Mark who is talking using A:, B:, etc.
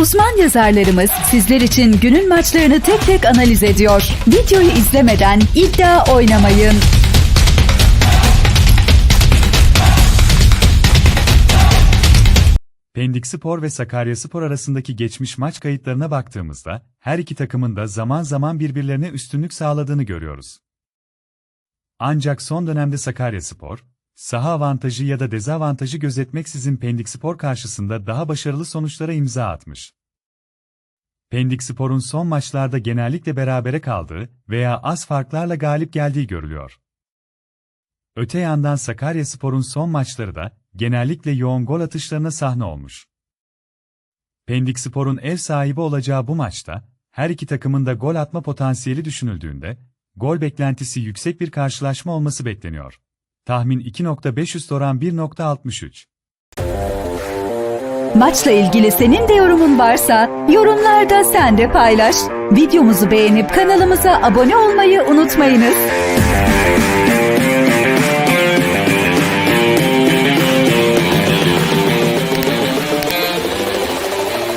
A: Uzman yazarlarımız sizler için günün maçlarını tek tek analiz ediyor. Videoyu izlemeden iddia oynamayın.
B: Pendik Spor ve Sakaryaspor arasındaki geçmiş maç kayıtlarına baktığımızda, her iki takımın da zaman zaman birbirlerine üstünlük sağladığını görüyoruz. Ancak son dönemde Sakaryaspor, saha avantajı ya da dezavantajı gözetmeksizin Pendik Spor karşısında daha başarılı sonuçlara imza atmış. Pendik Spor'un son maçlarda genellikle berabere kaldığı veya az farklarla galip geldiği görülüyor. Öte yandan Sakaryaspor'un son maçları da genellikle yoğun gol atışlarına sahne olmuş. Pendik Spor'un ev sahibi olacağı bu maçta her iki takımın da gol atma potansiyeli düşünüldüğünde gol beklentisi yüksek bir karşılaşma olması bekleniyor. Tahmin 2.5 oran 1.63.
A: Maçla ilgili senin de yorumun varsa yorumlarda sen de paylaş. Videomuzu beğenip kanalımıza abone olmayı unutmayınız.